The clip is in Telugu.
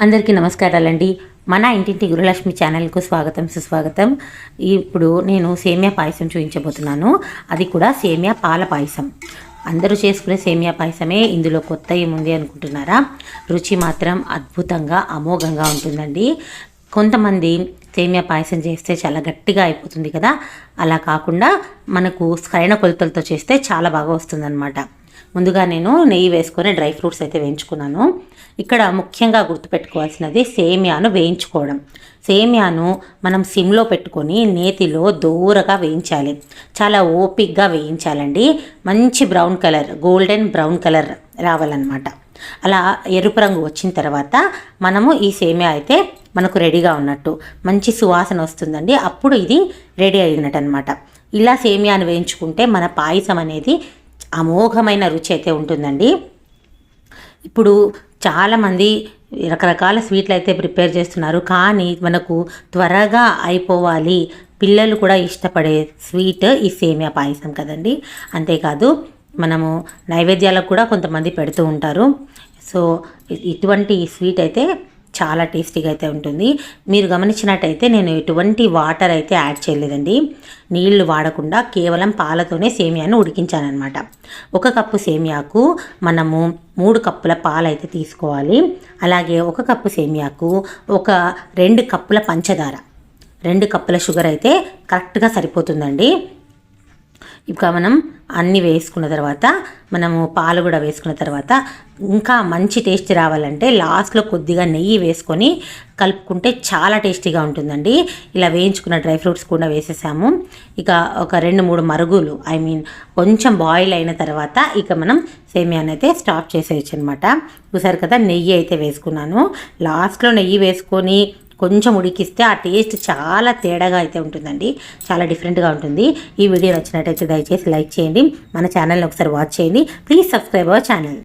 అందరికీ నమస్కారాలండి. మన ఇంటింటి గురులక్ష్మి ఛానల్కు స్వాగతం సుస్వాగతం. ఇప్పుడు నేను సేమియా పాయసం చూపించబోతున్నాను. అది కూడా సేమియా పాల పాయసం. అందరూ చేసుకునే సేమియా పాయసమే ఇందులో కొత్త ఏముంది అనుకుంటున్నారా? రుచి మాత్రం అద్భుతంగా అమోఘంగా ఉంటుందండి. కొంతమంది సేమియా పాయసం చేస్తే చాలా గట్టిగా అయిపోతుంది కదా? అలా కాకుండా మనకు సరైన కొలతలతో చేస్తే చాలా బాగా వస్తుందన్నమాట. ముందుగా నేను నెయ్యి వేసుకొని డ్రై ఫ్రూట్స్ అయితే వేయించుకున్నాను. ఇక్కడ ముఖ్యంగా గుర్తుపెట్టుకోవాల్సినది సేమియాను వేయించుకోవడం. సేమియాను మనం సిమ్లో పెట్టుకొని నేతిలో దూరగా వేయించాలి. చాలా ఓపిక్గా వేయించాలండి. మంచి brown colour golden brown colour రావాలన్నమాట. అలా ఎరుపు రంగు వచ్చిన తర్వాత మనము ఈ సేమియా అయితే మనకు రెడీగా ఉన్నట్టు మంచి సువాసన వస్తుందండి. అప్పుడు ఇది రెడీ అయినట్టు అనమాట ఇలా సేమియాను వేయించుకుంటే మన పాయసం అనేది అమోఘమైన రుచి అయితే ఉంటుందండి. ఇప్పుడు చాలామంది రకరకాల స్వీట్లు అయితే ప్రిపేర్ చేస్తున్నారు. కానీ మనకు త్వరగా అయిపోవాలి. పిల్లలు కూడా ఇష్టపడే స్వీట్ ఈ సేమియా పాయసం కదండి. అంతేకాదు మనము నైవేద్యాలకు కూడా కొంతమంది పెడుతూ ఉంటారు. సో ఇటువంటి స్వీట్ అయితే చాలా టేస్టీగా అయితే ఉంటుంది. మీరు గమనించినట్టయితే నేను ఎటువంటి వాటర్ అయితే యాడ్ చేయలేదండి. నీళ్ళు వాడకుండా కేవలం పాలతోనే సేమియాను ఉడికించానమాట ఒక కప్పు సేమియాకు మనము మూడు కప్పుల పాలు అయితే తీసుకోవాలి. అలాగే ఒక కప్పు సేమియాకు ఒక రెండు కప్పుల పంచదార రెండు కప్పుల షుగర్ అయితే కరెక్ట్గా సరిపోతుందండి. ఇక మనం అన్నీ వేసుకున్న తర్వాత మనము పాలు కూడా వేసుకున్న తర్వాత ఇంకా మంచి టేస్ట్ రావాలంటే లాస్ట్లో కొద్దిగా నెయ్యి వేసుకొని కలుపుకుంటే చాలా టేస్టీగా ఉంటుందండి. ఇలా వేయించుకున్న డ్రై ఫ్రూట్స్ కూడా వేసేసాము. ఇక ఒక రెండు మూడు మరుగులు ఐ మీన్ కొంచెం బాయిల్ అయిన తర్వాత ఇక మనం సేమియాని అయితే స్టాప్ చేసేయచ్చు అనమాట చూసారు కదా నెయ్యి అయితే వేసుకున్నాను. లాస్ట్లో నెయ్యి వేసుకొని కొంచెం ఉడికిస్తే ఆ టేస్ట్ చాలా తేడాగా అయితే ఉంటుందండి. చాలా డిఫరెంట్గా ఉంటుంది. ఈ వీడియో నచ్చినట్టయితే దయచేసి లైక్ చేయండి. మన ఛానల్ని ఒకసారి వాచ్ చేయండి. Please subscribe our channel.